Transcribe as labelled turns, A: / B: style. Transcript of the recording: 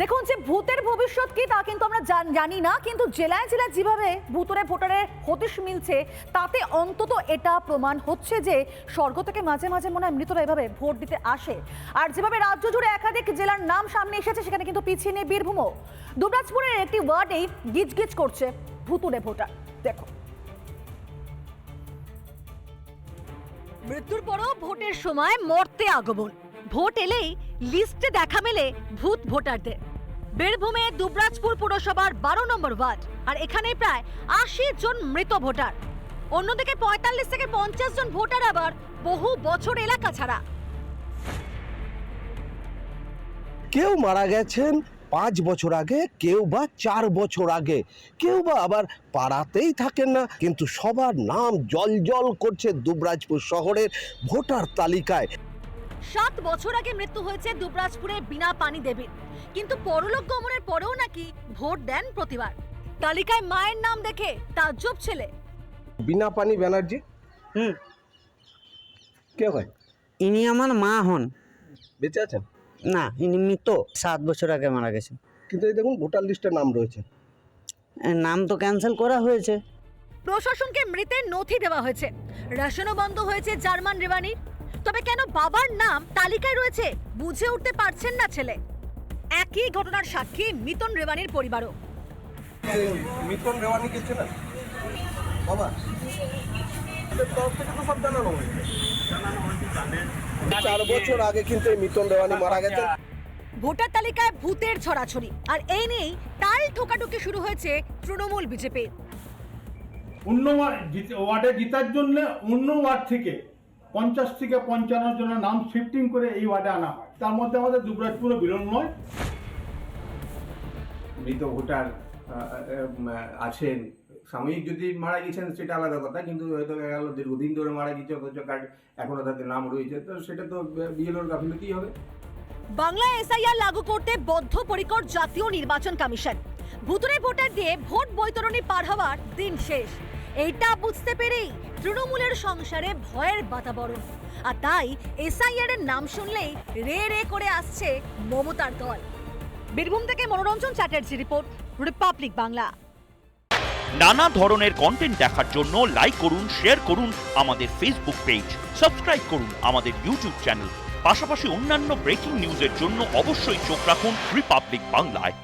A: দেখুন যে ভূতের ভবিষ্যৎ কি তা কিন্তু আমরা জানি না, কিন্তু জেলায় জেলায় যেভাবে ভূতরে ভোটারের হতিশ মিলছে, তাতে অন্তত এটা প্রমাণ হচ্ছে যে স্বর্গ থেকে মাঝে মাঝে মনে হয় মৃতরা এভাবে ভোট দিতে আসে। আর যেভাবে রাজ্য জুড়ে একাধিক জেলার নাম সামনে এসেছে, সেখানে কিন্তু পিছিয়ে নেই বীরভূমও দুবরাজপুরের একটি ওয়ার্ডেই গিজগিজ করছে ভুতুরে ভোটার। দেখো। মৃত্যুর পরও ভোটের সময় মর্তে আগমন। ভোট এলেই লিস্টে দেখা মেলে ভূত ভোটারদের। বীরভূমে দুবরাজপুর পুরসভার বারো নম্বর ওয়ার্ড, আর এখানে প্রায় আশি জন মৃত ভোটার। অন্যদিকে পঁয়তাল্লিশ থেকে পঞ্চাশ জন ভোটার আবার বহু বছর এলাকা ছাড়া।
B: কেউ মারা গেছেন পাঁচ বছর আগে, কেউ বা চার বছর আগে। কেউ বা আবার পাড়াতেই থাকেন না, কিন্তু সবার নাম জল জল করছে দুবরাজপুর শহরের ভোটার তালিকায়।
A: সাত বছর আগে মৃত্যু হয়েছে দুবরাজপুরে বিনা পানি দেবীর। কিন্তু পরলোক গমনের পরেও নাকি ভোট দেন প্রতিবার। তালিকায় মায়ের নাম দেখে তাজ্জব ছেলে।
B: বিনা পানি ব্যানার্জি?
C: হুম।
B: কে হয়?
C: ইনি আমার মা হন।
B: বেঁচে আছেন?
C: না ইনি মৃত। সাত বছর আগে মারা গেছে
B: কিন্তু এই দেখুন ভোটার লিস্টে নাম রয়েছে।
C: নাম তো ক্যান্সেল করা হয়েছে।
A: প্রশাসনকে মৃতের নথি দেওয়া হয়েছে। রেশনও বন্ধ হয়েছে জার্মান রেবানির তবে কেন বাবার নাম তালিকায় রয়েছে? বুঝে উঠতে পারছেন না ছেলে। একই ঘটনার সাক্ষী মিতন রেবানির পরিবারও।
B: মিতন রেওয়ানি গেছে না বাবা। হয়েছে চার বছর আগে কিন্তু এই মিতন রেওয়ানি মারা গেছেন।
A: ভোটার তালিকায় ভূতের ছড়াছড়ি। আর এই নিয়েই তাল ঠোকাঠুকি শুরু হয়েছে তৃণমূল বিজেপির।
D: অন্য ওয়ার্ড ওয়ার্ডে জিতার জন্য অন্য ওয়ার্ড থেকে পঞ্চাশ থেকে পঞ্চান্ন জনের নাম শিফটিং করে এই ওয়ার্ডে আনা হয়। তার মধ্যে আমাদের দুবরাজপুরে বিলম্বয়
E: মৃত ভোটার আছেন। সাময়িক যদি মারা গেছেন সেটা আলাদা কথা কিন্তু হয়তো গেল দীর্ঘদিন ধরে মারা গেছে অথচ কার্ড এখনও তাদের নাম রয়েছে। তো সেটা তো বিএলওর গাফিলতি হবে?
A: বাংলায় এসআইআর লাগু করতে বদ্ধপরিকর জাতীয় নির্বাচন কমিশন। ভুতুরে ভোটার দিয়ে ভোট বৈতরণী পার হওয়ার দিন শেষ। এইটা বুঝতে পেরেই তৃণমূলের সংসারে ভয়ের বাতাবরণ। আর তাই এসআইআর এর নাম শুনলেই রে রে করে আসছে মমতার দল। বীরভূম থেকে মনোরঞ্জন চ্যাটার্জি রিপোর্ট, রিপাবলিক বাংলা।
F: নানা ধরনের কন্টেন্ট দেখার জন্য লাইক করুন শেয়ার করুন আমাদের ফেসবুক পেজ সাবস্ক্রাইব করুন আমাদের ইউটিউব চ্যানেল পাশাপাশি অন্যান্য ব্রেকিং নিউজের জন্য অবশ্যই চোখ রাখুন রিপাবলিক বাংলায়